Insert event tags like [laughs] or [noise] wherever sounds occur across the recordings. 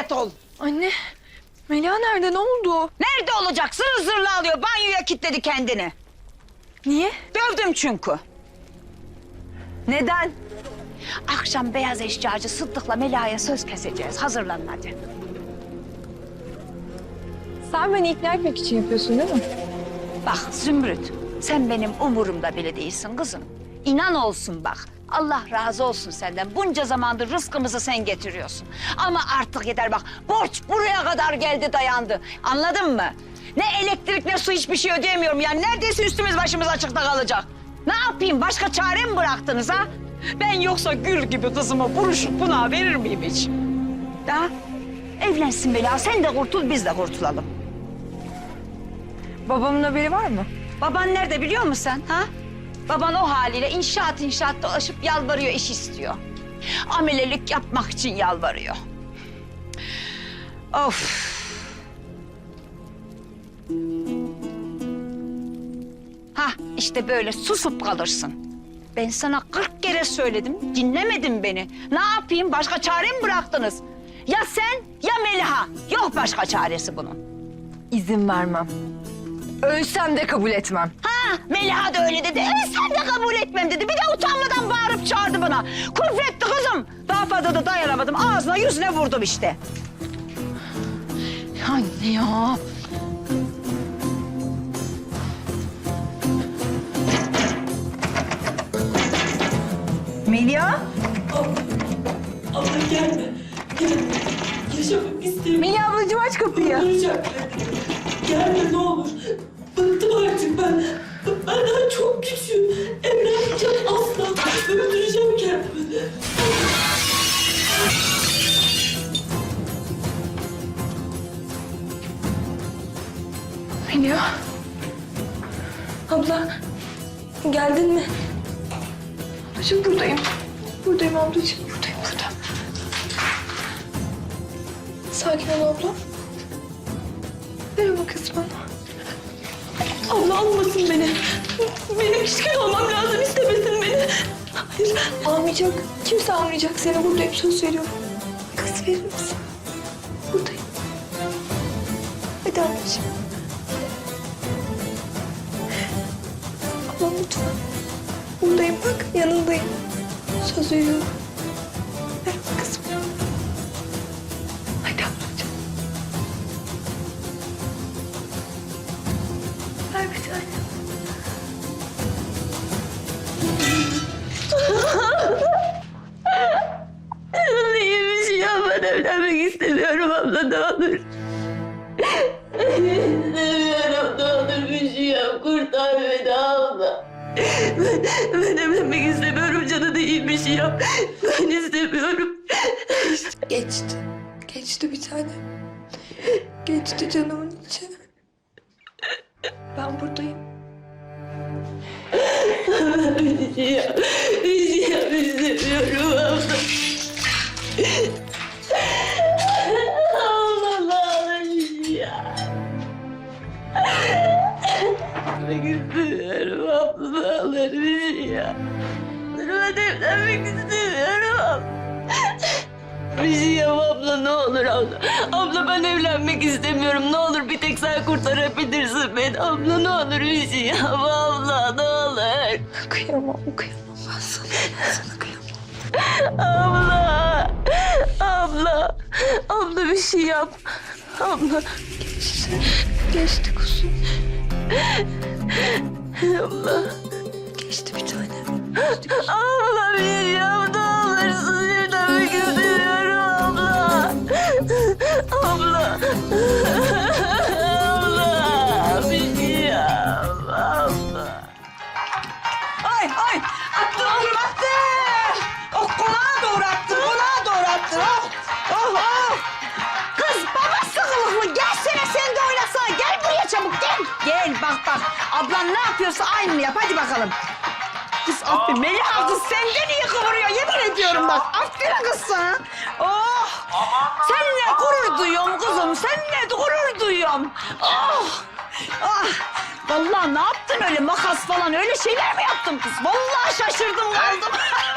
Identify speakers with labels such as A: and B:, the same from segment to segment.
A: mukayyet ol.
B: Anne, Melia nerede? Ne oldu?
A: Nerede olacak? Zırıl zırıl alıyor. Banyoya kilitledi kendini.
B: Niye?
A: Dövdüm çünkü.
B: Neden?
A: Akşam beyaz eşyacı Sıddık'la Mela'ya söz keseceğiz. Hazırlanın hadi.
B: Sen beni ikna etmek için yapıyorsun değil mi?
A: Bak Zümrüt, sen benim umurumda bile değilsin kızım. İnan olsun bak. Allah razı olsun senden. Bunca zamandır rızkımızı sen getiriyorsun. Ama artık yeter bak. Borç buraya kadar geldi dayandı. Anladın mı? Ne elektrik ne su hiçbir şey ödeyemiyorum. Yani neredeyse üstümüz başımız açıkta kalacak. Ne yapayım? Başka çare mi bıraktınız ha? Ben yoksa gül gibi kızımı buruşup buna verir miyim hiç? Ya evlensin Bela. Sen de kurtul biz de kurtulalım.
B: Babamın haberi var mı?
A: Baban nerede biliyor musun sen? Ha? Baban o haliyle inşaat inşaat dolaşıp yalvarıyor, iş istiyor. Amelelik yapmak için yalvarıyor. Of. Ha işte böyle susup kalırsın. Ben sana kırk kere söyledim, dinlemedin beni. Ne yapayım, başka çare mi bıraktınız? Ya sen ya Meliha. Yok başka çaresi bunun.
B: İzin vermem. Ölsem de kabul etmem.
A: Ha Meliha da öyle dedi. Evet sen de kabul etmem dedi. Bir de utanmadan bağırıp çağırdı bana. Küfretti kızım. Daha fazla da dayanamadım. Ağzına yüzüne vurdum işte. Anne ya. Melia?
C: Abla gelme. Gelme. Yaşamak istemiyorum.
B: Melia ablacığım aç kapıyı.
C: Öldüreceğim kendimi. Gelme ne olur. Bıktım artık ben.
B: Geldin mi? Ablacığım buradayım. Buradayım ablacığım, buradayım burada. Sakin ol abla. Merhaba kız bana.
C: Abla almasın beni. Benim pişkin olmam lazım. istemesin beni. Hayır.
B: Almayacak. Kimse almayacak seni. Buradayım söz veriyorum. Kız verir misin? Buradayım. Hadi anneciğim. Lütfen. Buradayım bak yanındayım. Söz veriyorum. [laughs]
C: Ben istemiyorum.
B: Geçti. Geçti bir tane. Geçti canımın içi. Ben buradayım.
C: bir şey yap. Bir şey yap istemiyorum abla. Allah Allah bir şey yap. İstemiyorum abla. Bir şey yap. Ben evlenmek istemiyorum. Bir şey yap abla ne olur abla. Abla ben evlenmek istemiyorum. Ne olur bir tek sen kurtarabilirsin beni. Abla ne olur bir şey yap abla ne olur.
B: Kıyamam, kıyamam ben sana. Sana kıyamam.
C: Abla. Abla. Abla bir şey yap. Abla.
B: Geçti. Geçti kuzum.
C: Abla.
B: Geçti bir tane.
C: Abla bir yap. Ne olursun evlenmek istemiyorum abla. Abla. Abla. Bir yap. Abla.
A: Ay ay. Attı oğlum attı. Oh konağa doğru attı. Konağa doğru attı. Oh. Oh oh. Kız babası kılıklı. Gelsene sen de oynasana. Gel buraya çabuk gel. Gel bak bak. Ablan ne yapıyorsa aynı yap. Hadi bakalım. Kız aferin. Meliha kız senden iyi kıvırıyor. Yemin ediyorum bak. Aferin kız sana. Oh. Seninle gurur duyuyorum kızım. Seninle gurur duyuyorum. Oh. Ah. Vallahi ne yaptın öyle makas falan öyle şeyler mi yaptın kız? Vallahi şaşırdım kaldım.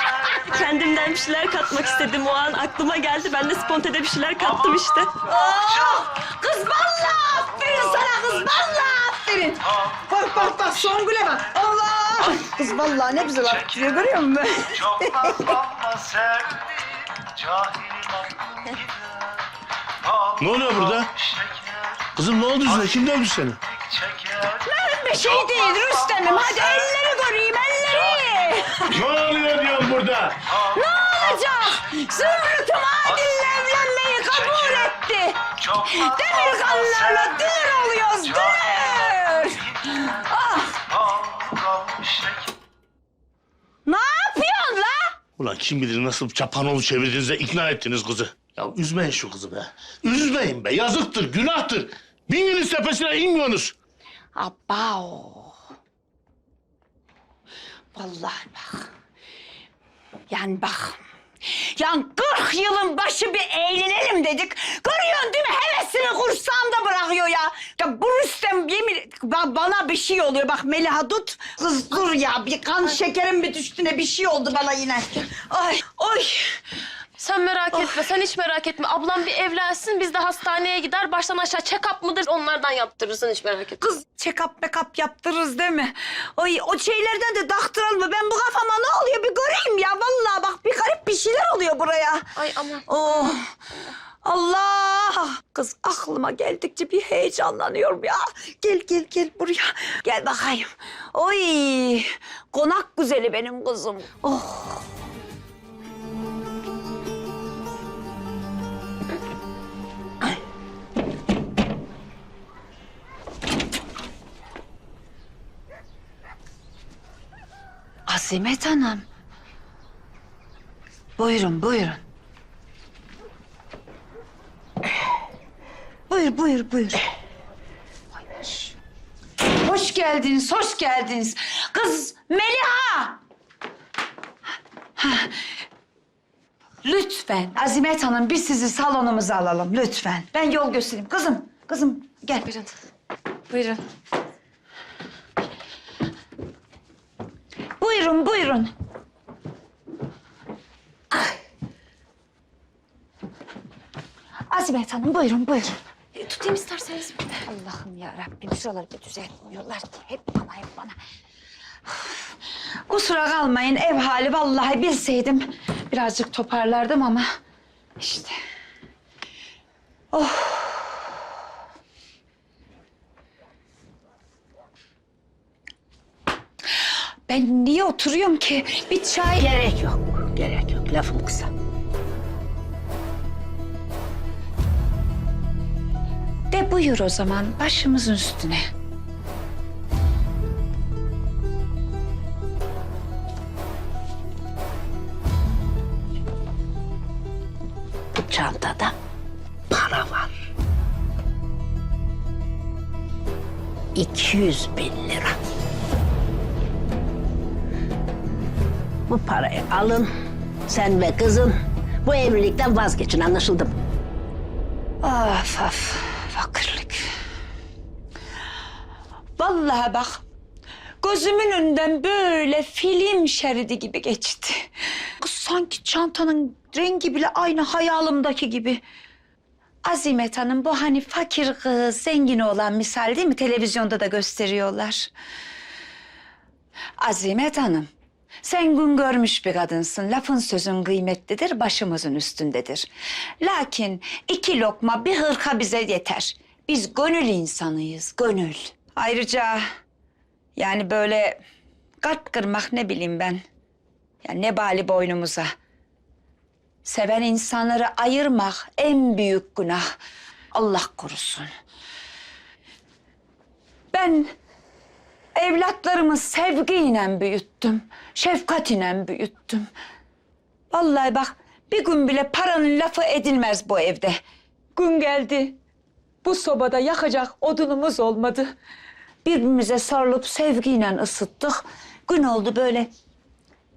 A: [laughs]
D: Kendimden bir şeyler katmak istedim o an. Aklıma geldi. Ben de spontane bir şeyler kattım işte.
A: Oh, kız vallahi aferin sana kız vallahi aferin. Bak bak bak Songül'e bak. Allah. Kız vallahi ne güzel atıyor görüyor musun?
E: Çok nazlanma [laughs] sevdim, cahilim aklım gider.
F: Ne oluyor burada? Kızım ne oldu yüzüne? Kim dövdü seni?
E: çeker.
A: Bir şey değil Rüstem'im. Hadi elleri göreyim elleri.
F: Ne oluyor diyorum burada?
A: Ne olacak? Zümrüt'üm Adil'le evlenmeyi kabul etti. Demir kanlarla dünür oluyoruz dünür. Ah,
F: Ulan kim bilir nasıl çapanoğlu çevirdiğinizde ikna ettiniz kızı. Ya üzmeyin şu kızı be. Üzmeyin be. Yazıktır, günahtır. Binginiz tepesine inmiyorsunuz.
A: Abao. Vallahi bak. Yani bak. Yani 40 yılın başı bir eğlenelim dedik. Görüyorsun değil mi? Hevesini kursağımda bırakıyor ya. Ya bu Rüstem yemin ba- bana bir şey oluyor. Bak Meliha tut. Kız dur ya. Bir kan şekerim bir üstüne bir şey oldu bana yine. Ay, oy.
D: Sen merak etme, sen hiç merak etme. Ablam bir evlensin, biz de hastaneye gider. Baştan aşağı check-up mıdır onlardan yaptırırsın hiç merak etme.
A: Kız check-up make-up yaptırırız değil mi? Oy, o şeylerden de taktıralım mı? Ben bu kafama ne oluyor bir göreyim ya. Vallahi bak bir garip bir şeyler oluyor buraya.
D: Ay aman.
A: Oh. Allah! Kız aklıma geldikçe bir heyecanlanıyorum ya. Gel gel gel buraya. Gel bakayım. Oy! Konak güzeli benim kızım. Oh! Azimet Hanım. Buyurun, buyurun. Buyur, buyur, buyur. Hoş geldiniz, hoş geldiniz. Kız Meliha! Ha. Lütfen Azimet Hanım biz sizi salonumuza alalım lütfen. Ben yol göstereyim. Kızım, kızım gel.
D: Buyurun. Buyurun.
A: Buyurun, buyurun. Ay. Azimet Hanım buyurun, buyurun.
D: E, tutayım isterseniz.
A: Allah'ım ya Rabbim şuraları bir düzeltmiyorlar ki. Hep bana, hep bana. Kusura kalmayın ev hali vallahi bilseydim birazcık toparlardım ama işte. Oh. Ben niye oturuyorum ki? Bir çay...
G: Gerek yok, gerek yok. Lafım kısa.
A: Buyur o zaman başımızın üstüne.
G: Bu çantada para var. 200 bin lira. Bu parayı alın. Sen ve kızın bu evlilikten vazgeçin anlaşıldı mı?
A: Of of Vallahi bak gözümün önünden böyle film şeridi gibi geçti. Kız sanki çantanın rengi bile aynı hayalimdeki gibi. Azimet Hanım bu hani fakir kız, zengin olan misal değil mi? Televizyonda da gösteriyorlar. Azimet Hanım, sen gün görmüş bir kadınsın. Lafın sözün kıymetlidir, başımızın üstündedir. Lakin iki lokma bir hırka bize yeter. Biz gönül insanıyız, gönül. Ayrıca yani böyle kalp kırmak ne bileyim ben. Yani ne bali boynumuza. Seven insanları ayırmak en büyük günah. Allah korusun. Ben evlatlarımı sevgiyle büyüttüm. Şefkatiyle büyüttüm. Vallahi bak bir gün bile paranın lafı edilmez bu evde. Gün geldi. Bu sobada yakacak odunumuz olmadı. Birbirimize sarılıp sevgiyle ısıttık. Gün oldu böyle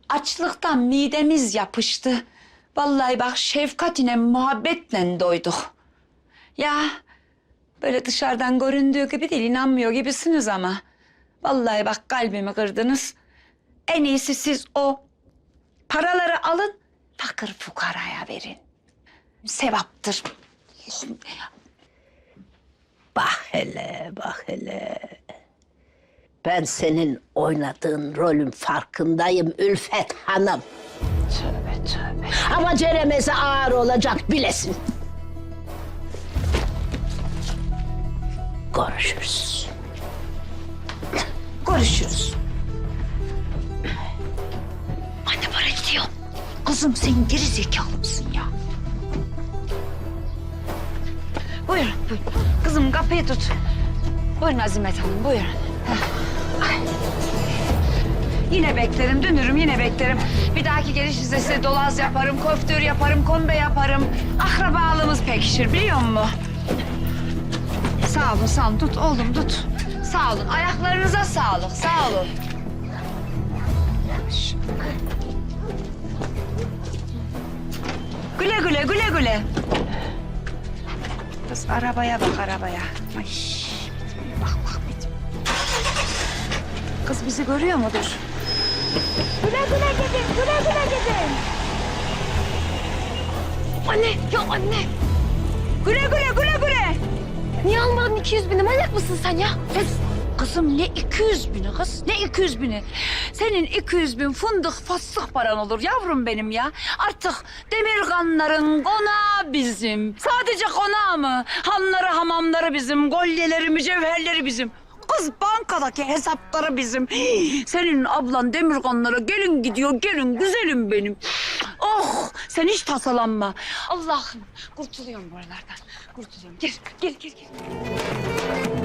A: açlıktan midemiz yapıştı. Vallahi bak şefkatine, muhabbetle doyduk. Ya böyle dışarıdan göründüğü gibi değil, inanmıyor gibisiniz ama. Vallahi bak kalbimi kırdınız. En iyisi siz o Paraları alın, fakir fukaraya verin. Sevaptır.
G: Bak hele, bak hele. Ben senin oynadığın rolün farkındayım Ülfet Hanım.
A: Tövbe tövbe.
G: Ama ceremesi ağır olacak bilesin. Görüşürüz.
A: Görüşürüz. Anne para gidiyor. Kızım sen geri zekalı mısın ya? Buyurun, buyurun. Kızım kapıyı tut. Buyurun Azimet Hanım, buyurun. Yine beklerim, dönürüm yine beklerim. Bir dahaki gelişinizde size dolaz yaparım, koftür yaparım, kombe yaparım. Akrabalığımız pekişir biliyor musun? Sağ olun, sağ olun. Tut oğlum, tut. Sağ olun. Ayaklarınıza sağlık, sağ olun. Güle güle, güle güle. Kız arabaya bak, arabaya. Ay, Kız bizi görüyor mudur? Güle güle gidin, güle güle gidin.
D: Anne ya anne.
A: Güle güle, güle güle.
D: Niye almadın 200 bini manyak mısın sen ya?
A: Kız, kızım ne 200 bini kız? Ne 200 bini? Senin 200 bin fındık fastık paran olur yavrum benim ya. Artık demirganların konağı bizim. Sadece konağı mı? Hanları, hamamları bizim. Golyeleri, mücevherleri bizim. Kız bankadaki hesapları bizim. [gasps] Senin ablan demirganlara gelin gidiyor, gelin güzelim benim. Oh, sen hiç tasalanma. Allah'ım kurtuluyorum buralardan. Kurtuluyorum. Gel, gel, gel. gel.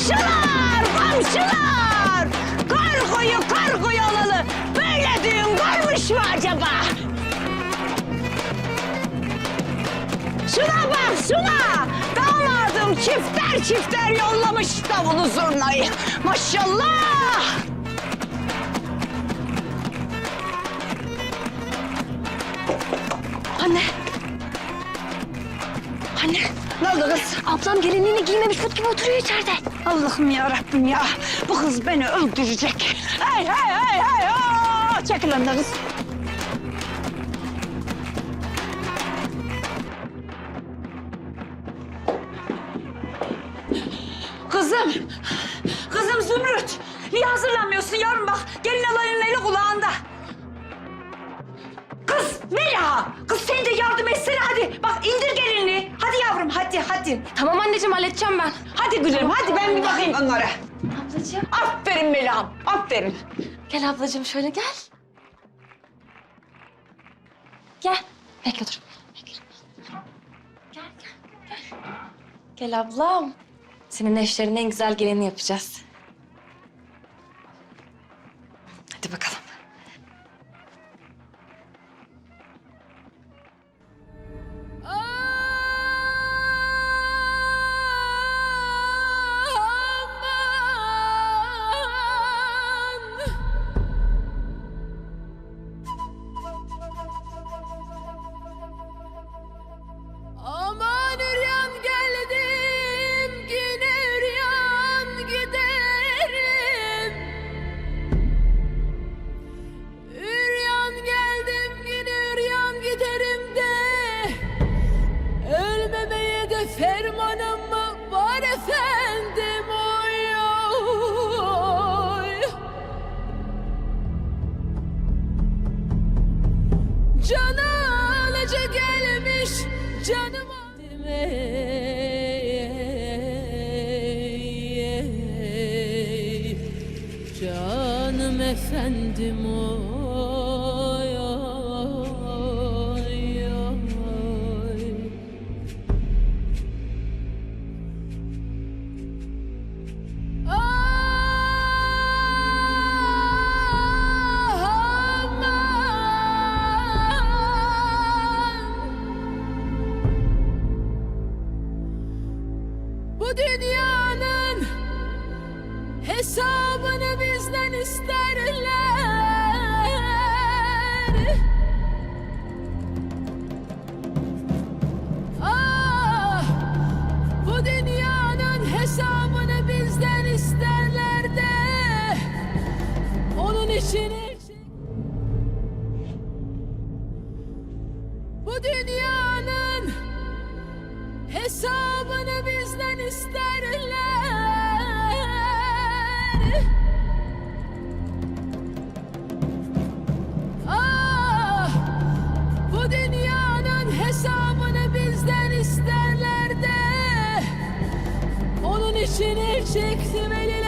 A: Komşular, komşular! Kargoyu kargoyu alalı. Böyle düğün varmış mı acaba? Şuna bak şuna! Damadım çifter çifter yollamış davulu zurnayı. Maşallah!
D: Anne. Anne.
A: Ne oldu kız?
D: Ablam gelinliğini giymemiş put gibi oturuyor içeride.
A: Allah'ım ya Rabbim ya. Bu kız beni öldürecek. Hey hey hey hey. Aa! Çekil önden kız. Kızım. Kızım Zümrüt. Niye hazırlanmıyorsun yavrum bak. Gelin alayın eli kulağında. Hadi.
D: Tamam anneciğim halledeceğim ben.
A: Hadi güzelim hadi ben bir bakayım onlara.
D: Ablacığım.
A: Aferin Meliha'm aferin.
D: Gel ablacığım şöyle gel. Gel. Bekle dur. Bekle. Gel gel gel. Gel ablam. Senin eşlerin en güzel geleni yapacağız.
H: Canım efendim hesabını bizden isterler. Ah, bu dünyanın hesabını bizden isterler de onun için el çektim eliler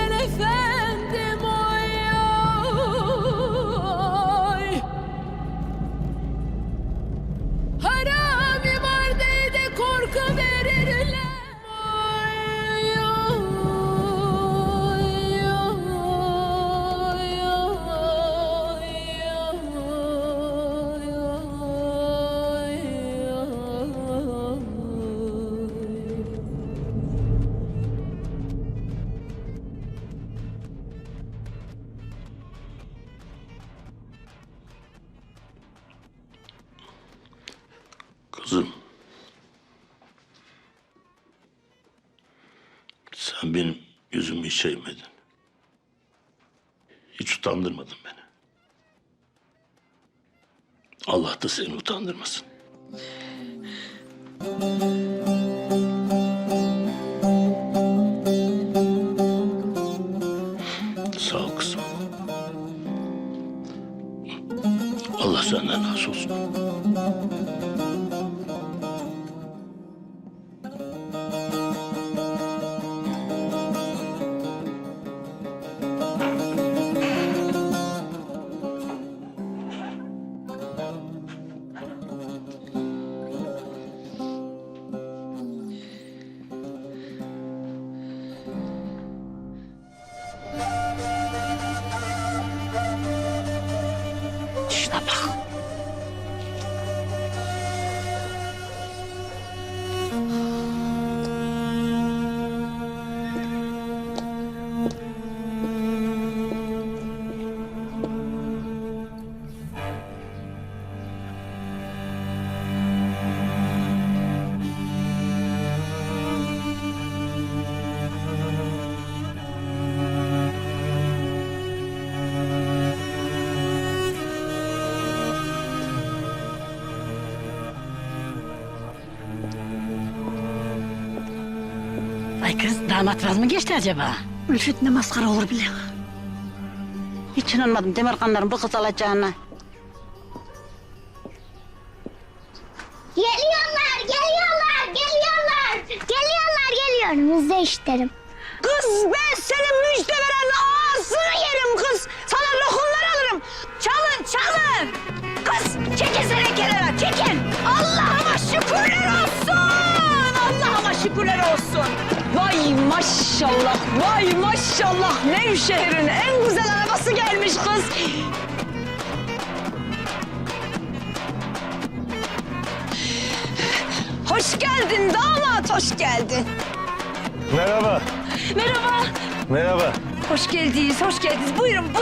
F: hiç. Hiç utandırmadın beni. Allah da seni utandırmasın. Sağ ol kızım. Allah senden razı olsun.
G: Damat vaz mı geçti acaba? Ülfet ne maskara olur bile. Hiç inanmadım Demirkanların bu kız alacağına.
I: Geliyorlar, geliyorlar, geliyorlar. Geliyorlar, geliyor. Müjde isterim.
A: Kız ben senin müjde veren ağzını yerim kız. Sana lokumlar alırım. Çalın çalın. Kız çekin seni kenara çekin. Allah'ıma şükürler olsun. Allah'ıma şükürler olsun. Vay maşallah vay maşallah Nevşehir'in en güzel arabası gelmiş kız. Hoş geldin damat hoş geldin.
F: Merhaba.
A: Merhaba.
F: Merhaba.
A: Hoş geldiniz, hoş geldiniz. Buyurun, buyurun, buyurun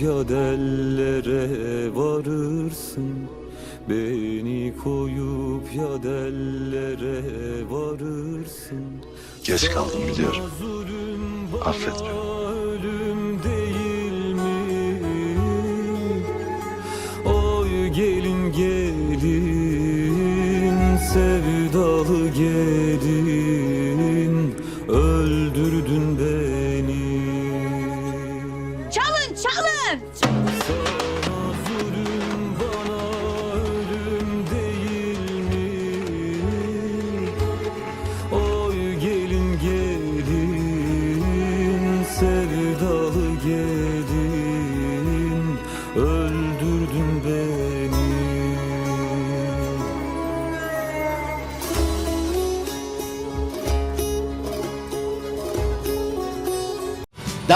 J: Koyup ya dellere varırsın Beni koyup ya dellere varırsın
E: Geç kaldım biliyorum. Affet beni.
J: ölüm değil mi? Oy gelin gelin sevdalı gelin öldürdün beni.
A: Çalın çalın.
J: Sana